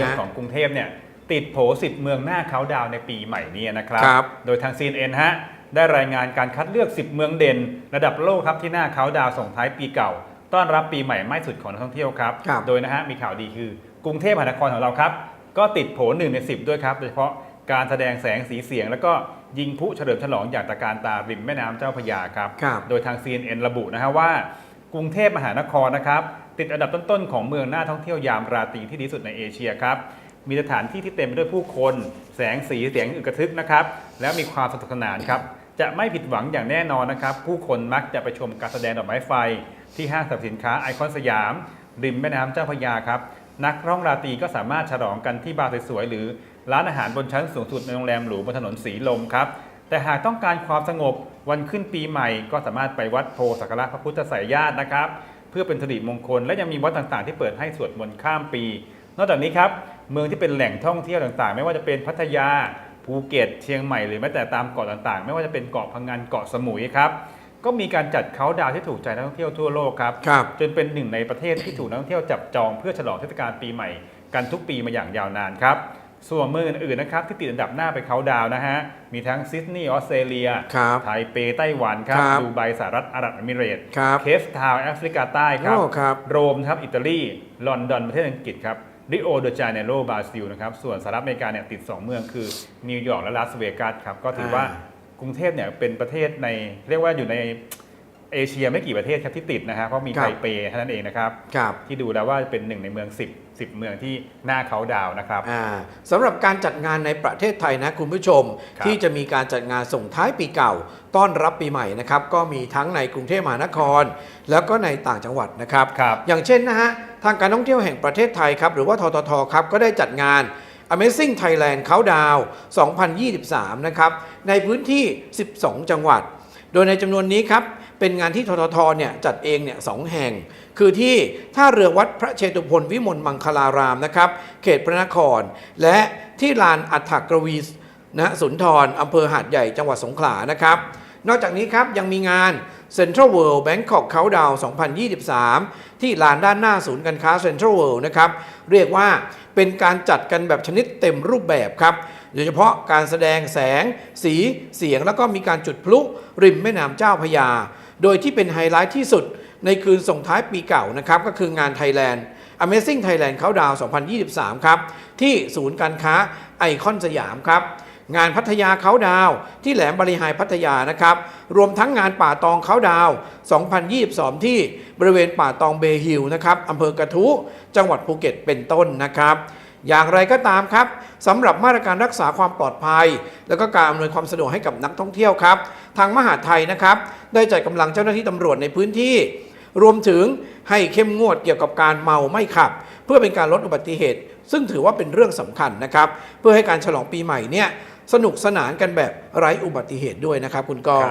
ทพเนี่ยติดโผ10เมืองหน้าเขาดาวน์ในปีใหม่นี้นะครับครับ โดยทาง CNN ฮะได้รายงานการคัดเลือก 10 เมืองเด่น ระดับโลกครับที่หน้าเขาดาวน์ส่งท้ายปีเก่า ต้อนรับปีใหม่ไม่สุดของนักท่องเที่ยวครับครับโดยนะฮะมีข่าวดีคือกรุงเทพมหานครของเราครับ ก็ติดโผหนึ่งใน 10 ด้วยครับ โดยเฉพาะการแสดงแสงสีเสียง แล้วก็ยิงพลุเฉลิมฉลองอย่างตระการตาริมแม่น้ำเจ้าพระยาครับครับโดยทาง CNN ระบุนะฮะว่ากรุงเทพมหานครนะครับ ติดอันดับต้นๆของเมืองน่าท่องเที่ยวยามราตรีที่ดีสุดในเอเชียครับ มีสถานที่ที่เต็มไปด้วยผู้คน แสงสีเสียงอึกระทึกนะครับ แล้วมีความสนุกสนานครับ จะไม่ผิดหวังอย่างแน่นอนนะครับ ผู้คนมักจะไปชมการแสดงดอกไม้ไฟ ที่ห้างสรรพสินค้าไอคอนสยาม ริมแม่น้ำเจ้าพระยาครับ นักร้องราตรีก็สามารถฉลองกันที่บาร์สวยๆหรือร้านอาหารบนชั้นสูงสุดในโรงแรมหรูบนถนนสีลมครับ แต่หากต้องการความสงบวันขึ้นปีใหม่ ก็สามารถไปวัดโพธิสักการะพระพุทธไสยญาตินะครับ พื่อเป็นสิริมงคล และยังมีวัดต่างๆ ที่เปิดให้สวดมนต์ข้ามปี นอกจากนี้ครับเมืองที่เป็นแหล่งท่องเที่ยวต่างๆ ไม่ว่าจะเป็นพัทยาภูเก็ตเชียงใหม่หรือแม้แต่ตามเกาะต่างๆ ไม่ว่าจะเป็นเกาะพังงานเกาะสมุยครับก็มีการจัดเขาน์ดาวน์ที่ถูกใจนักท่องเที่ยวทั่วโลกครับครับจนเป็นหนึ่งในประเทศที่ถูกนักท่องเที่ยวจับจองเพื่อฉลองเทศกาลปีใหม่ กันทุกปีมาอย่างยาวนานครับ ส่วนเมืองอื่นๆนะครับที่ติดอันดับหน้าไปเขาน์ดาวน์นะฮะ มีทั้งซิดนีย์ออสเตรเลีย ครับไทเปไต้หวันครับครับดูไบสหรัฐอาหรับเอมิเรตส์ครับเคปทาวน์แอฟริกาใต้ครับ โอ้ครับ โรมครับอิตาลี ลอนดอนประเทศอังกฤษครับริโอเดจาเนโรบราซิลนะครับส่วนสหรัฐอเมริกาเนี่ยติด 2 เมืองคือนิวยอร์กและลาสเวกัสครับก็ถือว่าอ่กรุงเทพเนี่ยเป็นประเทศในเรียกว่าอยู่ใน เอเชียไม่กี่ประเทศครับที่ติดนะฮะเพราะมีครัไทบเปเท่านั้นเองนะครับครับ ที่ดูแล้วว่าเป็นหนึ่งในเมือง 10 10 เมืองที่หน้าเขาดาวน์นะครับอ่าสำหรับการจัดงานในประเทศไทยนะคุณผู้ชมครับที่จะมีการจัดงานส่งท้ายปีเก่า ต้อนรับปีใหม่นะครับ ก็มีทั้งในกรุงเทพมหานคร แล้วก็ในต่างจังหวัดนะครับครับอย่างเช่นนะฮะทางการท่องเที่ยวแห่งประเทศไทยครับหรือว่าทททครับก็ได้จัดงาน Amazing Thailand Countdown 2023 นะครับในพื้นที่ 12 จังหวัดโดยในจำนวนนี้ครับเป็นงานที่ทททเนี่ยจัดเองเนี่ยสองแห่ง คือที่ท่าเรือวัดพระเชตุพนวิมลมังคลารามนะครับ เขตพระนคร และที่ลานอัฐกรวีนะสุนทรอำเภอหาดใหญ่จังหวัดสงขลานะครับ นอกจากนี้ครับยังมีงาน Central World Bangkok Countdown 2023 ที่ลานด้านหน้าศูนย์การค้า Central World นะครับ เรียกว่าเป็นการจัดกันแบบชนิดเต็มรูปแบบครับ โดยเฉพาะการแสดงแสง สีเสียงแล้วก็มีการจุดพลุริมแม่น้ำเจ้าพยา โดยที่เป็นไฮไลท์ที่สุดในคืนส่งท้ายปีเก่านะครับ ก็คืองาน Thailand Amazing Thailand Countdown 2023 ครับ ที่ศูนย์การค้าไอคอนสยามครับ งานพัทยาเขาดาวที่แหลมบริหายพัทยานะครับ รวมทั้งงานป่าตองเขาดาว 2022 ที่บริเวณป่าตองเบฮิลนะครับอำเภอกระทู้จังหวัดภูเก็ตเป็นต้นนะครับ อย่างไรก็ตามครับสำหรับมาตรการรักษาความปลอดภัย แล้วก็การอำนวยความสะดวกให้กับนักท่องเที่ยวครับ ทางมหาไทยนะครับได้จัดกำลังเจ้าหน้าที่ตำรวจในพื้นที่ รวมถึงให้เข้มงวดเกี่ยวกับการเมาไม่ขับ เพื่อเป็นการลดอุบัติเหตุ ซึ่งถือว่าเป็นเรื่องสำคัญนะครับ เพื่อให้การฉลองปีใหม่เนี่ยสนุกสนานกันแบบไร้อุบัติเหตุด้วยนะครับ คุณกอง